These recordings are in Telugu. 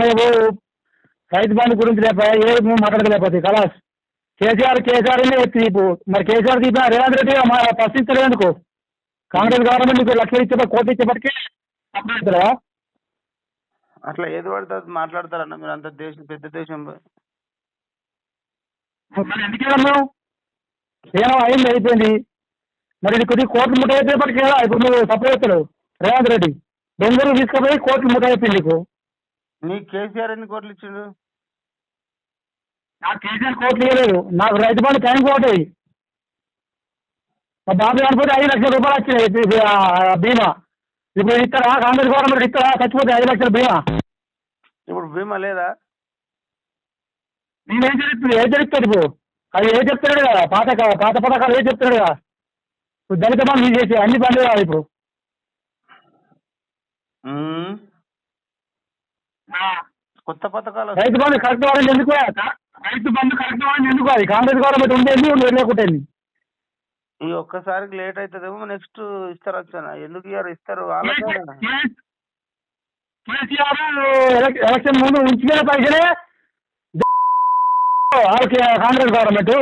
నువ్వు రైతు బంధు గురించి లేపా ఏ మాట్లాడలేకపోతే కలాస్. కేసీఆర్ కేసీఆర్ తీపు. మరి కేసీఆర్ తీపిన రేవంత్ రెడ్డి మా ప్రశ్నించలేదు ఎందుకు? కాంగ్రెస్ గవర్నమెంట్ నీకు లక్షలు ఇచ్చే కోటి ఇచ్చేపటికి అప్పుడు ఇస్తారా అట్లా ఏది పడితే మాట్లాడతారన్న మీరు అంత దేశం పెద్ద దేశం. మరి ఎందుకు వెళ్ళాము ఏమో అయింది అయిపోయింది. మరి ఇది కొద్దిగా కోట్లు ముట్ట అయిపోయేపటికి కదా ఇప్పుడు నువ్వు చేస్తాడు రేవంత్ రెడ్డి. బెంగళూరు తీసుకుపోయి కోట్లు ముట్ట అయిపోయింది నీకు. నీకు కేసీఆర్ ఎన్ని కోట్లు ఇచ్చిండు? నాకు కేసీఆర్ కోట్లు ఇవ్వలేదు. నాకు రైతు బంధు టైం కోటి మా బాబు చనిపోతే ఐదు లక్షల రూపాయలు వచ్చినాయి. బీమా. ఇప్పుడు ఇస్తారా? కాంగ్రెస్ గవర్నమెంట్ ఇస్తారా? చచ్చిపోతే ఐదు లక్షల బీమా. ఇప్పుడు బీమా లేదా? నేను ఏం జరుగుతుంది ఏం జరుగుతుంది ఇప్పుడు అది ఏం చెప్తున్నాడు కదా? పాత పాత పథకాలు ఏం చెప్తున్నాడు కదా? ఇప్పుడు దళిత బంధు చేసి అన్ని బండ్లు కాదు ఇప్పుడు. కొత్త పథకాలు రైతు బంధు కరెక్ట్ వాళ్ళని ఎందుకు రైతు బంధు కరెక్ట్ వాళ్ళని ఎందుకు అది కాంగ్రెస్ గవర్నమెంట్ ఉండేది లేకుంటేంది ఈ ఒక్కసారికి లేట్ అవుతుందేమో నెక్స్ట్ ఇస్తారు వచ్చాను ఎందుకు ఇయ్యారు? ఇస్తారు కేసీఆర్ ఎలక్- ఎలక్షన్ ముందు ఉంచిన పైసలే కాంగ్రెస్ గవర్నమెంట్.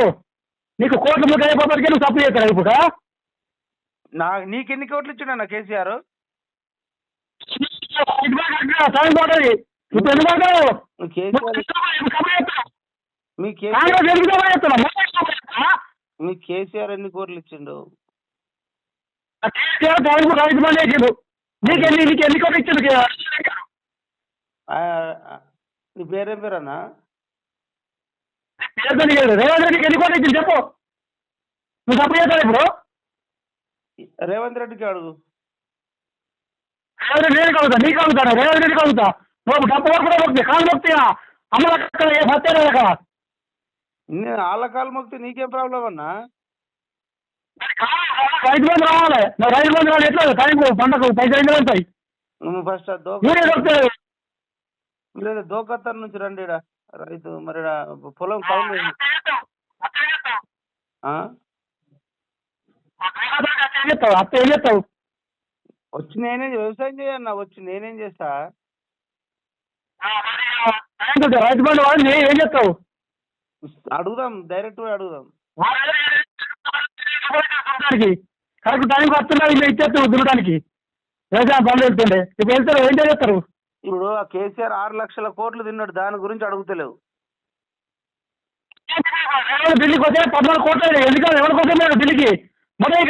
నీకు కోట్లు ముట్ట అయిపోతానికి నువ్వు తప్పు చేస్తావు ఇప్పుడు నా నీకెన్ని కోట్లు ఇచ్చిండు? మీ కేసీఆర్. మీ కేసీఆర్ ఎన్ని కోట్లు ఇచ్చిండు? నీ పేరేం పేరన్నా పేరు తెలియదు. రేవంత్ రెడ్డికి ఎన్ని కోట్లు ఇచ్చింది చెప్పు. నువ్వు తప్పు చేస్తావు ఇప్పుడు? రేవంత్ రెడ్డికి అడుగు. రేవంత్ రెడ్డి నేను కలుగుతా నీకు కలుగుతాను? రేవంత్ రెడ్డి కలుగుతా. నువ్వు డబ్బు వరకు కూడా మొక్కి కాలు అమ్మ ఏ నేను వాళ్ళ కాలు మొక్కితే నీకేం ప్రాబ్లం అన్నా? రైతు బంధు రావాలి. మరి రైతు బంధు రావాలి ఎట్లా? టైంకు పంటకు పైసలు ఎన్ని నువ్వు ఫస్ట్ మీరే దొరుకుతాయి లేదా దోకత్తర్ నుంచి రండి రైతు మరి పొలం కౌలు వచ్చి నేనే వ్యవసాయం చేయన్నా వచ్చి నేనేం చేస్తా? రైతు నీ ఏం చెప్తావు అడుగుదాం డైరెక్ట్ అడుగుదాం. కరెక్ట్ టైంకి వస్తున్నారు ఇలా ఇచ్చేస్తావు దున్నడానికి వ్యవసాయం పనులు వెళ్తుండే ఇప్పుడు వెళ్తారు ఏం చేస్తారు? ఇప్పుడు ఆ కేసీఆర్ ఆరు లక్షల కోట్లు తిన్నాడు దాని గురించి అడుగుతలేవు. ఢిల్లీకి వస్తే పద్నాలుగు కోట్లు. ఎందుకంటే ఎవరి కోసం మీరు ఢిల్లీకి? మొదలై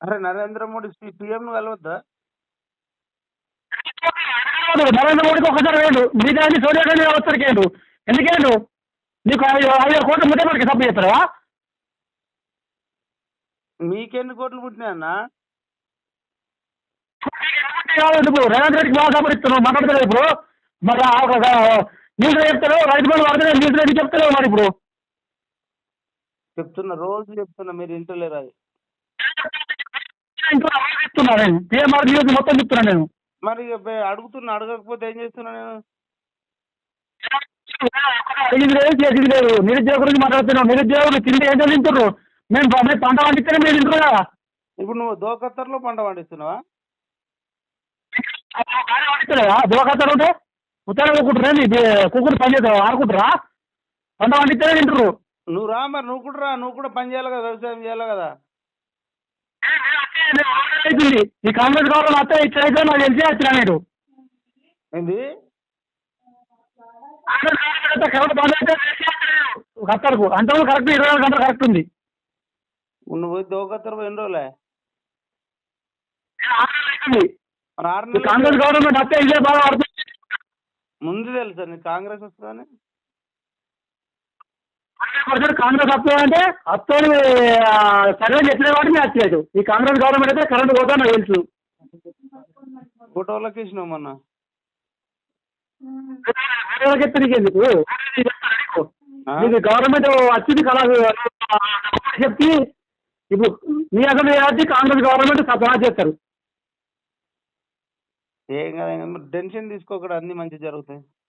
అరే నరేంద్ర మోడీ పిఎం ను కలవద్దా నరేంద్ర మోడీకి ఒకసారి వేయండు. మిగతా అన్ని సోనియా గాంధీ వచ్చరికి వేయండు ఎందుకేండు? నీకు ఐదు కోట్ల ముట్టే మనకి సప్పు చేస్తారా మీకెన్ని కోట్లు పుట్టినాయన్నా ఇప్పుడు రేవంత్ రెడ్డికి బాగా సపోర్ట్ ఇస్తున్నావు. మాట్లాడతలేదు ఇప్పుడు. మరి న్యూస్ చెప్తారు. రైతు బంధు పడుతుంది న్యూస్ రెడ్డి చెప్తలేవు మరి ఇప్పుడు. చెప్తున్నా. రోజు చెప్తున్నా. మీరు ఇంటలేరు అది. ఇంకా చెప్తున్నా నేను. పిఎంఆర్ న్యూస్ మొత్తం చెప్తున్నా నేను. మరి అడుగుతున్నా అడగకపోతే ఏం చేస్తున్నా నేను? లేదు చేసేది లేదు నిరుద్యోగ గురించి మాట్లాడుతున్నాం నిరుద్యోగులు తిండి ఏం తింటున్నారు మేము మేము పంట పండిస్తేనే మీరు తింటున్నారు కదా. ఇప్పుడు నువ్వు దోకత్తర్లో పంట పండిస్తున్నావా? పండిస్తలేదా దువకత్తలు ఉంటే ఉత్తరం కూకుంటారా కుక్కుడు పని చేస్తావు? ఆడుకుంటారా పంట పండిస్తేనే తింటారు నువ్వు రా మరి నువ్వు కూడా రా. నువ్వు కూడా పని చేయాలి కదా వ్యవసాయం చేయాలి కదా. అవుతుంది ఈ కాంగ్రెస్ గవర్నమెంట్ అత్తే ఇట్లా అయితే నాకు తెలిసి వచ్చిన నేను ఏంది? గవర్నమెంట్ అంతా కరెక్ట్ బంద్ అయితే కత్తరకు అంతకు కరెక్ట్ ఇరవై నాలుగు గంటలు కరెక్ట్ ఉంది. నువ్వు పోయి దోకత్తర్ పోయి ఎన్ని రోజులే. మరి కాంగ్రెస్ గవర్నమెంట్ అత్తే ఇదే బాగా ముందు తెలుసా నీకు కాంగ్రెస్ వస్తుందని? పర్సెంట్ కాంగ్రెస్ వస్తుంది అంటే అత్తోని సర్వే చెప్పిన వాటి మీద వచ్చేది ఈ కాంగ్రెస్ గవర్నమెంట్ అయితే కరెంట్ పోతా నాకు తెలుసు. ఫోటోలకి చెప్తే నీకు ఎందుకు? నీకు గవర్నమెంట్ వచ్చింది కళ చెప్పి ఇప్పుడు మీ అసలు ఏది కాంగ్రెస్ గవర్నమెంట్ సప్లా చేస్తారు? ఏం కదా టెన్షన్ తీసుకోకూడదు అన్ని మంచి జరుగుతాయి.